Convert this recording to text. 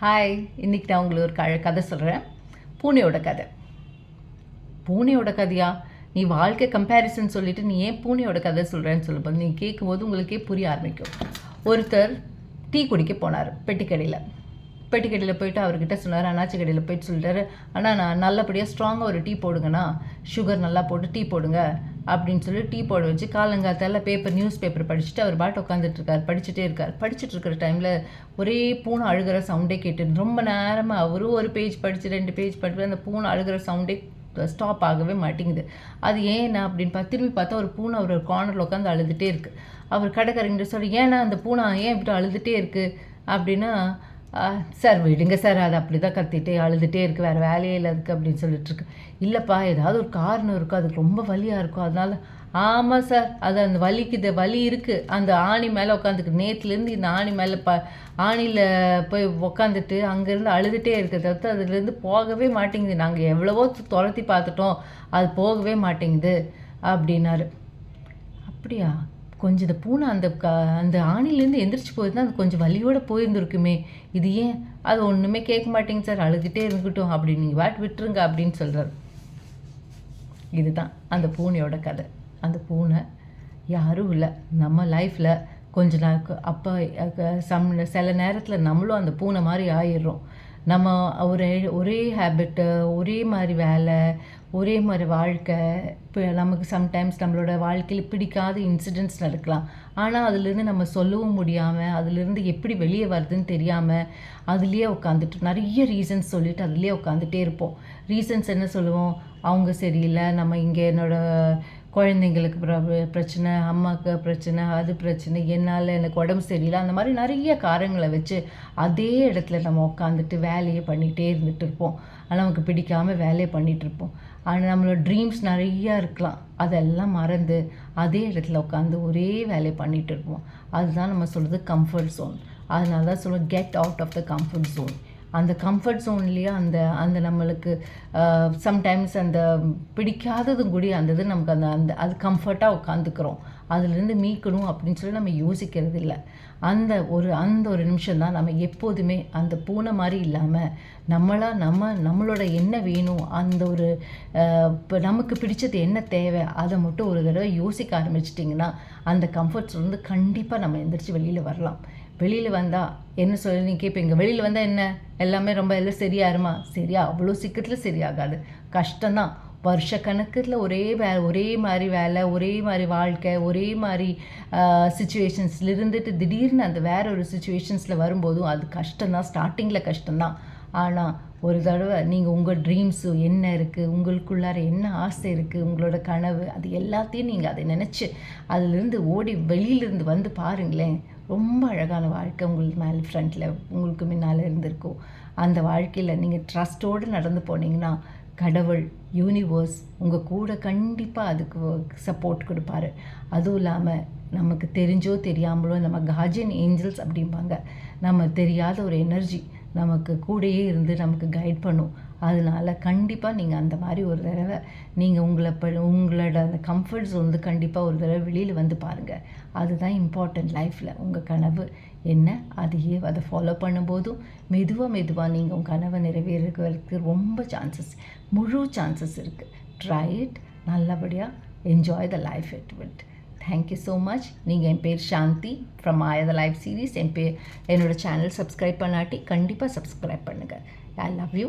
Hi இன்னைக்கு நான் உங்களுக்கு ஒரு க கதை சொல்கிறேன் பூனையோட கதை. பூனையோட கதையா? நீ வாழ்க்கை கம்பேரிசன் சொல்லிவிட்டு நீ ஏன் பூனையோட கதை சொல்கிறேன்னு சொல்லும்போது நீ கேட்கும்போது உங்களுக்கே புரிய ஆரம்பிக்கும். ஒருத்தர் டீ குடிக்க போனார் பெட்டிக்கடையில். பெட்டி கடையில் போயிட்டு அவர்கிட்ட சொன்னார் அண்ணாச்சி கடையில் போயிட்டு சொல்லிட்டாரு ஆனால் நான் நல்லபடியாக ஸ்ட்ராங்காக ஒரு டீ போடுங்கண்ணா சுகர் நல்லா போட்டு டீ போடுங்க அப்படின்னு சொல்லி டீ போட வச்சு காலங்காத்தால பேப்பர் நியூஸ் பேப்பர் படிச்சுட்டு அவர் பாட்டு உட்காந்துட்டு இருக்கார் படிச்சுட்டே இருக்கார். படிச்சுட்டு இருக்கிற டைமில் ஒரே பூனை அழுகிற சவுண்டே கேட்டு ரொம்ப நேரமாக அவரும் ஒரு பேஜ் படித்து ரெண்டு பேஜ் படிச்சு அந்த பூனை அழுகிற சவுண்டே ஸ்டாப் ஆகவே மாட்டேங்குது. அது ஏன்னா அப்படின்னு பார்த்து திரும்பி பார்த்தா ஒரு பூனை அவர் கார்னரில் உட்காந்து அழுதுகிட்டே இருக்குது அவர் கடைக்காரங்கிட்ட சொல்லி ஏன்னா அந்த பூனை ஏன் இப்படி அழுதுகிட்டே இருக்குது அப்படின்னா சார் விடுங்க சார் அது அப்படி தான் கத்திட்டே அழுதுகிட்டே இருக்குது வேறு வேலையே இல்லை அதுக்கு அப்படின்னு சொல்லிட்டுருக்கு இல்லைப்பா ஏதாவது ஒரு காரணம் இருக்கும் அதுக்கு ரொம்ப வலியாக இருக்கும் அதனால் ஆமாம் சார் அது அந்த வலிக்குது வலி இருக்குது அந்த ஆணி மேலே உட்காந்துக்கு நேற்றுலேருந்து இந்த ஆணி மேலே ப ஆணியில் போய் உக்காந்துட்டு அங்கேருந்து அழுதுகிட்டே இருக்கிறத தவிர்த்து அதுலேருந்து போகவே மாட்டேங்குது. நாங்கள் எவ்வளவோ துரத்தி பார்த்துட்டோம் அது போகவே மாட்டேங்குது அப்படின்னாரு. அப்படியா? கொஞ்சம் இந்த பூனை அந்த க அந்த ஆணிலேருந்து எந்திரிச்சு போயிருந்தா அது கொஞ்சம் வலியோடு போயிருந்துருக்குமே. இது ஏன்? அது ஒன்றுமே கேட்க மாட்டேங்க சார். அழுதுகிட்டே இருந்துக்கிட்டோம் அப்படி நீங்கள் வாட் விட்டுருங்க அப்படின்னு சொல்கிறார் இதுதான் அந்த பூனையோட கதை. அந்த பூனை யாரும் இல்லை. நம்ம லைஃப்பில் கொஞ்ச நாள் அப்போ சம் சில நேரத்தில் நம்மளும் அந்த பூனை மாதிரி ஆயிடுறோம். நம்ம ஒரே ஒரே ஹேபிட்டு ஒரே மாதிரி வேலை ஒரே மாதிரி வாழ்க்கை இப்போ நமக்கு சம்டைம்ஸ் நம்மளோட வாழ்க்கையில் பிடிக்காத இன்சிடென்ட்ஸ் நடக்கலாம். ஆனால் அதுலேருந்து நம்ம சொல்லவும் முடியாமல் அதுலேருந்து எப்படி வெளியே வருதுன்னு தெரியாமல் அதுலேயே உட்காந்துட்டு நிறைய ரீசன்ஸ் சொல்லிட்டு அதுலேயே உட்காந்துட்டே இருப்போம். ரீசன்ஸ் என்ன சொல்லுவோம்? அவங்க சரியில்லை நம்ம இங்கே என்னோட குழந்தைங்களுக்கு ப்ர பிரச்சனை அம்மாவுக்கு பிரச்சனை அது பிரச்சனை என்னால் எனக்கு உடம்பு சரியில்லை அந்த மாதிரி நிறைய காரங்களை வச்சு அதே இடத்துல நம்ம உட்காந்துட்டு வேலையை பண்ணிகிட்டே இருந்துகிட்டு இருப்போம். ஆனால் நமக்கு பிடிக்காமல் வேலையை பண்ணிகிட்டு இருப்போம். ஆனால் நம்மளோட ட்ரீம்ஸ் நிறையா இருக்கலாம். அதெல்லாம் மறந்து அதே இடத்துல உட்காந்து ஒரே வேலையை பண்ணிகிட்டு இருப்போம். அதுதான் நம்ம சொல்கிறது கம்ஃபர்ட் ஜோன் அதனால தான் சொல்லுவோம் get out of the comfort zone அந்த கம்ஃபர்ட் ஜோன்லேயே அந்த அந்த நம்மளுக்கு சம்டைம்ஸ் அந்த பிடிக்காததும் கூட அந்த இது நமக்கு அந்த அந்த அது கம்ஃபர்ட்டாக உட்காந்துக்கிறோம் அதுலேருந்து மீட்கணும் அப்படின்னு சொல்லி நம்ம யோசிக்கிறது இல்லை. அந்த ஒரு அந்த ஒரு நிமிஷம் தான் நம்ம எப்போதுமே அந்த பூனை மாதிரி இல்லாமல் நம்மளாக நம்ம நம்மளோட என்ன வேணும் அந்த ஒரு இப்போ நமக்கு பிடிச்சது என்ன தேவை அதை மட்டும் ஒரு தடவை யோசிக்க ஆரம்பிச்சிட்டிங்கன்னா அந்த கம்ஃபர்ட்ஸ் வந்து கண்டிப்பாக நம்ம எந்திரிச்சு வெளியில் வரலாம். வெளியில் வந்தால் என்ன சொல்லி நீ கேட்பீங்க வெளியில் வந்தால் என்ன? எல்லாமே ரொம்ப எல்லாம் சரியாயிருமா? சரியா அவ்வளோ சீக்கிரத்தில் சரியாகாது. கஷ்டம்தான். வருஷ கணக்கில் ஒரே வே ஒரே மாதிரி வேலை ஒரே மாதிரி வாழ்க்கை ஒரே மாதிரி சுச்சுவேஷன்ஸில் இருந்துட்டு திடீர்னு அந்த வேற ஒரு சுச்சுவேஷன்ஸில் வரும்போதும் அது கஷ்டம்தான். ஸ்டார்டிங்கில் கஷ்டம்தான். ஆனால் ஒரு தடவை நீங்கள் உங்கள் ட்ரீம்ஸு என்ன இருக்குது உங்களுக்குள்ளார என்ன ஆசை இருக்குது உங்களோட கனவு அது எல்லாத்தையும் நீங்கள் அதை நினச்சி அதிலிருந்து ஓடி வெளியிலிருந்து வந்து பாருங்களேன். ரொம்ப அழகான வாழ்க்கை உங்களுக்கு மேலே ஃப்ரண்ட்டில் உங்களுக்கு முன்னால் இருந்திருக்கும். அந்த வாழ்க்கையில் நீங்கள் ட்ரஸ்ட்டோடு நடந்து போனீங்கன்னா கடவுள் யூனிவர்ஸ் உங்கள் கூட கண்டிப்பாக அதுக்கு சப்போர்ட் கொடுப்பாரு. அதுவும் இல்லாமல் நமக்கு தெரிஞ்சோ தெரியாமலோ நம்ம கார்ஜியன் ஏஞ்சல்ஸ் அப்படிம்பாங்க. நம்ம தெரியாத ஒரு எனர்ஜி நமக்கு கூடயே இருந்து நமக்கு கைட் பண்ணும். அதனால கண்டிப்பாக நீங்கள் அந்த மாதிரி ஒரு தடவை நீங்கள் உங்களை ப உங்களோட அந்த கம்ஃபர்ட்ஸ் வந்து கண்டிப்பாக ஒரு தடவை வெளியில் வந்து பாருங்கள் அதுதான் இம்பார்ட்டன்ட் லைஃப்பில் உங்கள் கனவு என்ன? அதையே அதை ஃபாலோ பண்ணும்போதும் மெதுவாக மெதுவாக நீங்கள் உங்கள் கனவை நிறைவேறுவதற்கு ரொம்ப சான்சஸ் முழு சான்சஸ் இருக்குது ட்ரை இட் நல்லபடியாக enjoy the life it with thank you so much நீங்கள் என் பேர் சாந்தி ஃப்ரம் ஆயத லைஃப் சீரீஸ் என் பேர் என்னோடய சேனல் சப்ஸ்கிரைப் பண்ணாட்டி கண்டிப்பாக சப்ஸ்கிரைப் பண்ணுங்கள் I love you